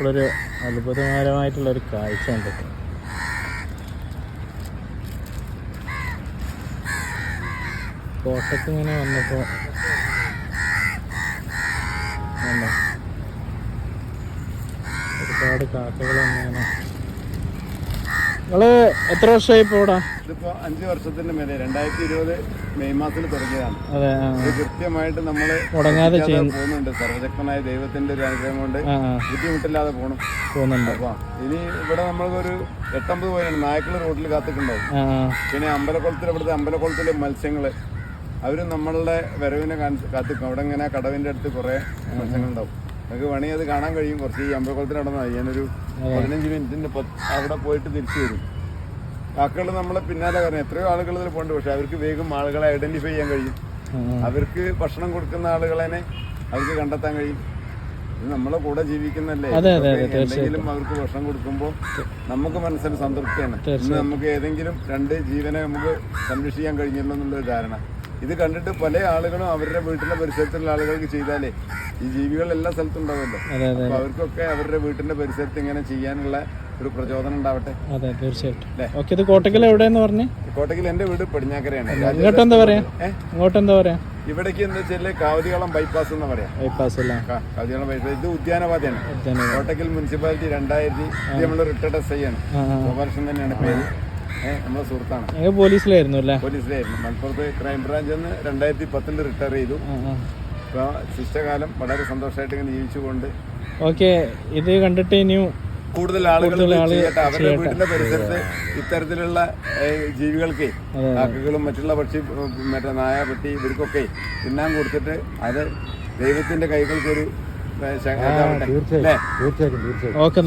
ഇപ്പോഴൊരു അത്ഭുതകരമായിട്ടുള്ളൊരു കാഴ്ച ഉണ്ട് കോട്ടക്ക് ഇങ്ങനെ വന്നപ്പോൾ? ഒരുപാട് കാക്കകൾ വന്നിങ്ങനെ നിങ്ങൾ എത്ര വർഷമായി ഇപ്പോൾ ഇവിടെ? ഇതിപ്പോ അഞ്ച് വർഷത്തിന്റെ മേലെ രണ്ടായിരത്തി ഇരുപത് മെയ് മാസത്തിൽ തുടങ്ങിയതാണ്. അതെ ആ. ഇത് കൃത്യമായിട്ട് നമ്മൾ മുടങ്ങാതെ ചെയ്യുന്നു പോകുന്നുണ്ട്. സർവശക്തനായ ദൈവത്തിന്റെ ഒരു അനുഗ്രഹം കൊണ്ട് ആ ആ. ബുദ്ധിമുട്ടില്ലാതെ പോകണം പോകുന്നുണ്ട്. അപ്പൊ ഇനി ഇവിടെ നമ്മളൊരു എട്ടമ്പത് പോയാണ് നായ്ക്കൾ റോഡിൽ കാത്തിട്ടുണ്ടാവും. ആ ആ. പിന്നെ അമ്പലക്കുളത്തിൽ ഇവിടുത്തെ അമ്പലക്കുളത്തിലെ മത്സ്യങ്ങൾ അവർ നമ്മളുടെ വരവിനെ കാണിച്ച് കാത്തിക്കും. അവിടെ ഇങ്ങനെ കടവിന്റെ അടുത്ത് കുറെ മത്സ്യങ്ങളുണ്ടാവും. നമുക്ക് വേണമെങ്കിൽ അത് കാണാൻ കഴിയും. കുറച്ച് ഈ അമ്പലക്കുളത്തിൽ നടന്നാൽ ഞാനൊരു പതിനഞ്ച് മിനിറ്റിന്റെ അവിടെ പോയിട്ട് തിരിച്ചു വരും. കാക്കകൾ നമ്മളെ പിന്നാലെ കാരണം എത്രയോ ആളുകൾ ഇതിൽ പോകണ്ട് പക്ഷെ അവർക്ക് വേഗം ആളുകളെ ഐഡന്റിഫൈ ചെയ്യാൻ കഴിയും. അവർക്ക് ഭക്ഷണം കൊടുക്കുന്ന ആളുകളെ അവർക്ക് കണ്ടെത്താൻ കഴിയും. ഇത് നമ്മളെ കൂടെ ജീവിക്കുന്നല്ലേ എന്തെങ്കിലും അവർക്ക് ഭക്ഷണം കൊടുക്കുമ്പോൾ നമുക്ക് മനസ്സിന് സംതൃപ്തിയാണ്. ഇന്ന് നമുക്ക് ഏതെങ്കിലും രണ്ട് ജീവനെ നമുക്ക് സംരക്ഷിക്കാൻ കഴിഞ്ഞല്ലോ എന്നുള്ളൊരു ധാരണ. ഇത് കണ്ടിട്ട് പല ആളുകളും അവരുടെ വീട്ടിലെ പരിസരത്തുള്ള ആളുകൾക്ക് ചെയ്താലേ ഈ ജീവികൾ എല്ലാ സ്ഥലത്തും ഉണ്ടാവുമല്ലോ. അപ്പൊ അവർക്കൊക്കെ അവരുടെ വീട്ടിന്റെ പരിസരത്ത് ഇങ്ങനെ ചെയ്യാനുള്ള ഒരു പ്രചോദനം ഉണ്ടാവട്ടെ? അതെ തീർച്ചയായിട്ടും. ഓക്കെ ഇത് കോട്ടക്കൽ എവിടെയെന്ന് പറഞ്ഞു? കോട്ടക്കൽ എന്റെ വീട് പടിഞ്ഞാക്കരയാണ്. ഇങ്ങോട്ട് എന്താ പറയാ? ഇങ്ങോട്ട് എന്താ പറയാ? ഇവിടേക്ക് എന്താ വെച്ചാൽ കാവതികളം ബൈപ്പാസ് എന്ന് പറയാം. ബൈപ്പാസ് കാവതികളം ബൈപ്പാസ് ഇത് ഉദ്യാനപാതയാണ്. ഉദ്യാന കോട്ടക്കൽ മുനിസിപ്പാലിറ്റി രണ്ടായിരത്തി നമ്മൾ റിട്ടയർഡ് എസ് ഐ ആണ്. ആ തന്നെയാണ് പേര്. സുഹൃത്താണ്. പോലീസിലായിരുന്നു അല്ലേ? പോലീസിലായിരുന്നു. മലപ്പുറത്ത് ക്രൈം ബ്രാഞ്ചിൽ നിന്ന് രണ്ടായിരത്തി പത്തിൽ റിട്ടയർ ചെയ്തു. ആ ആ. ഇപ്പൊ ശിഷ്ടകാലം വളരെ സന്തോഷമായിട്ട് ഇങ്ങനെ ജീവിച്ചുകൊണ്ട് ഓക്കെ ഇത് കണ്ടിട്ട് ഇനിയും കൂടുതൽ ആളുകൾ അവരുടെ വീടിന്റെ പരിസരത്ത് ഇത്തരത്തിലുള്ള ജീവികൾക്ക്. കാക്കകളും മറ്റുള്ള പക്ഷി മറ്റേ നായ പട്ടി ഇവർക്കൊക്കെ തിന്നാൻ കൊടുത്തിട്ട് അത് ദൈവത്തിന്റെ കൈകൾക്ക് ഒരു ഏഹ്, ശ- ഇതാവട്ടെ. അല്ലേ? തീർച്ചയായിട്ടും തീർച്ചയായിട്ടും. ഓക്കെ